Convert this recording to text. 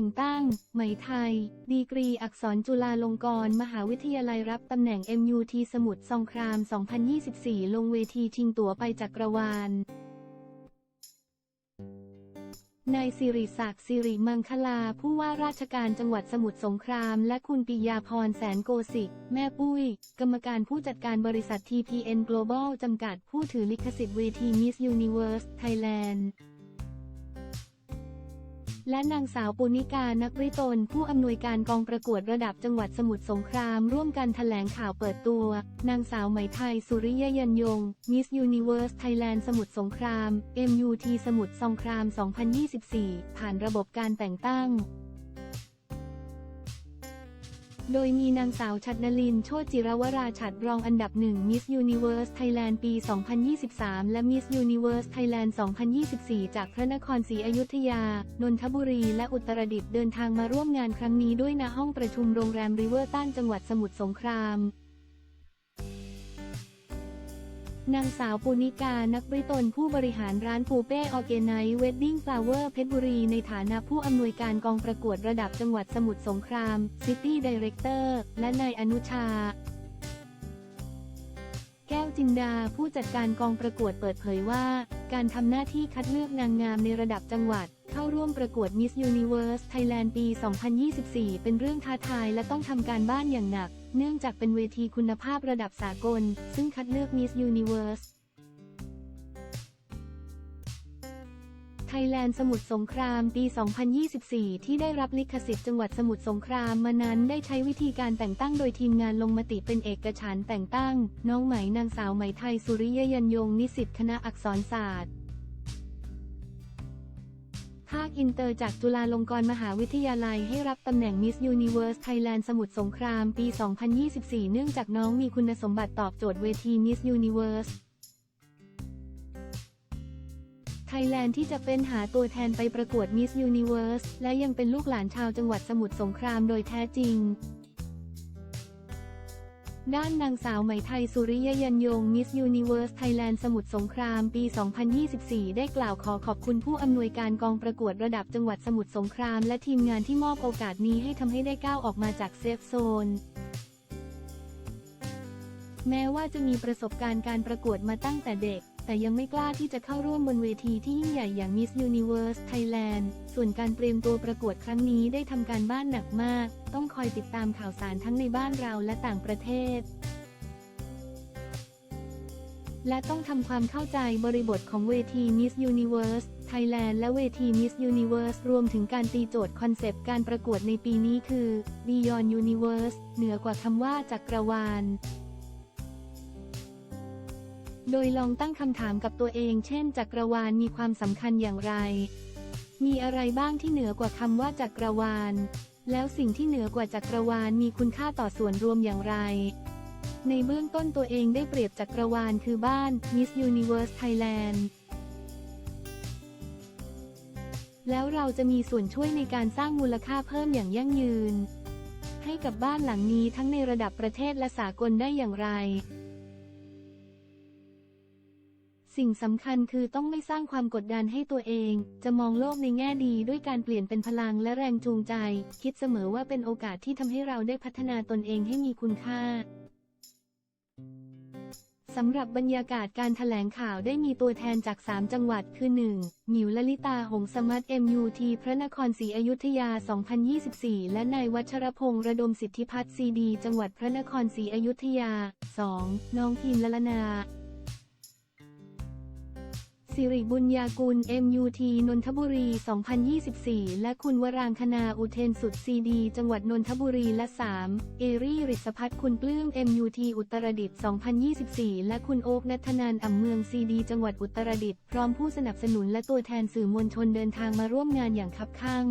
แต่งตั้ง ไหมไทย ดีกรีอักษรจุฬาลงกรณ์มหาวิทยาลัยรับตำแหน่ง MUT สมุทรสงคราม 2024 ลงเวทีชิงตั๋วไปจักรวาลนายสิริศักดิ์สิริมังคลา ผู้ว่าราชการจังหวัดสมุทรสงคราม และคุณปิยาพรแสนโกสิกแม่ปุ้ย กรรมการผู้จัดการบริษัท TPN Global จำกัดผู้ถือลิขสิทธิ์เวที Miss Universe Thailand และนางสาวปุณิกานักริตน ผู้อำนวยการกองประกวดระดับจังหวัดสมุทรสงคราม ร่วมกันแถลงข่าวเปิดตัว นางสาวไหมไทย สุริยยันยง มิสยูนิเวอร์สไทยแลนด์สมุทรสงคราม MUT สมุทรสงคราม 2024 ผ่านระบบการแต่งตั้ง โดยมีนางสาวชัดนลิน โชติจิรวราชัดรองอันดับหนึ่งมิสยูนิเวิร์สไทยแลนด์ปี 2023 และมิสยูนิเวิร์สไทยแลนด์ 2024 จากพระนครศรีอยุธยา นนทบุรี และอุตรดิตถ์เดินทางมาร่วมงานครั้งนี้ด้วยณห้องประชุมโรงแรมริเวอร์ตันจังหวัดสมุทรสงคราม นางสาวปุณิกา นักบริตนผู้บริหารร้านปูเป้ออเกไนท์เวดดิ้งฟลาเวอร์เพชรบุรี ในฐานะผู้อำนวยการกองประกวดระดับจังหวัดสมุทรสงครามซิตี้ดีเรคเตอร์และนายอนุชา แก้วจินดาผู้จัดการกองประกวดเปิดเผยว่า การทำหน้าที่คัดเลือกนางงามในระดับจังหวัด เข้าร่วมประกวด Miss Universe Thailand ปี 2024 เป็นเรื่องท้าทายและต้องทำการบ้านอย่างหนัก เนื่องจากเป็นเวทีคุณภาพระดับสากล ซึ่งคัดเลือก Miss Universe ไทยแลนด์สมุทรสงครามปี 2024 ที่ได้รับลิขสิทธิ์จังหวัดสมุทรสงครามมานั้นได้ใช้วิธีการแต่งตั้งโดยทีมงานลงมติเป็นเอกฉันท์แต่งตั้ง น้องไหมนางสาวไหมไทยสุริยยันยงนิสิตคณะอักษรศาสตร์ ภาคอินเตอร์จากจุฬาลงกรณ์มหาวิทยาลัยให้รับตำแหน่งมิสยูนิเวอร์สไทยแลนด์สมุทรสงครามปี 2024 เนื่องจากน้องมีคุณสมบัติตอบโจทย์เวทีมิสยูนิเวอร์สไทยแลนด์ที่จะเป็นหาตัวแทนไปประกวดมิสยูนิเวอร์สและยังเป็นลูกหลานชาวจังหวัดสมุทรสงครามโดยแท้จริง ด้านนางสาวไหมไทยสุริยยันยงมิสยูนิเวอร์สไทยแลนด์สมุทรสงครามปี 2024 ได้กล่าวขอขอบคุณผู้อำนวยการกองประกวดระดับจังหวัดสมุทรสงคราม และทีมงานที่มอบโอกาสนี้ให้ทำให้ได้ก้าวออกมาจากเซฟโซน แม้ว่าจะมีประสบการณ์การประกวดมาตั้งแต่เด็ก แต่ยังไม่กล้าที่จะเข้าร่วมบนเวทีที่ยิ่งใหญ่อย่าง Miss Universe Thailand ส่วนการเตรียมตัวประกวดครั้งนี้ได้ทำการบ้านหนักมาก ต้องคอยติดตามข่าวสารทั้งในบ้านเราและต่างประเทศ และต้องทำความเข้าใจบริบทของเวที Miss Universe Thailand และเวที Miss Universe รวมถึงการตีโจทย์คอนเซปต์การประกวดในปีนี้คือ Beyond Universe เหนือกว่าคำว่าจักรวาล โดยลองตั้งคำถามกับตัวเอง เช่น จักรวาลมีความสำคัญอย่างไร มีอะไรบ้างที่เหนือกว่าคำว่าจักรวาล แล้วสิ่งที่เหนือกว่าจักรวาลมีคุณค่าต่อส่วนรวมอย่างไร ในเบื้องต้นตัวเองได้เปรียบจักรวาลคือบ้าน Miss Universe Thailand แล้วเราจะมีส่วนช่วยในการสร้างมูลค่าเพิ่มอย่างยั่งยืน ให้กับบ้านหลังนี้ทั้งในระดับประเทศและสากลได้อย่างไร สิ่งสำคัญคือต้องไม่สร้างความกดดันให้ตัวเอง จะมองโลกในแง่ดีด้วยการเปลี่ยนเป็นพลังและแรงจูงใจ คิดเสมอว่าเป็นโอกาสที่ทำให้เราได้พัฒนาตนเองให้มีคุณค่าสำหรับบรรยากาศการถแถลงข่าวได้มีตัวแทนจาก 3 จังหวัดคือ 1. หมิวลลิตาหงสมัต MUT พระนครศรีอยุธยา 2024 และนายวัชรพงษ์ระดมสิทธิพัฒน์ซีดี จังหวัดพระนครศรีอยุธยา 2. น้องพิมละลนา สิริบุญญากุล MUT นนทบุรี 2024 และคุณวรางคณาอุเทนสุดซีดี จังหวัดนนทบุรี และ 3. เอรี่ริศพัฒน์คุณปลื้ม MUT อุตรดิตถ์2024 และคุณโอ๊กนัทนานอ่ำเมืองซีดี จังหวัดอุตรดิตถ์พร้อมผู้สนับสนุนและตัวแทนสื่อมวลชนเดินทางมาร่วมงานอย่างคับคั่ง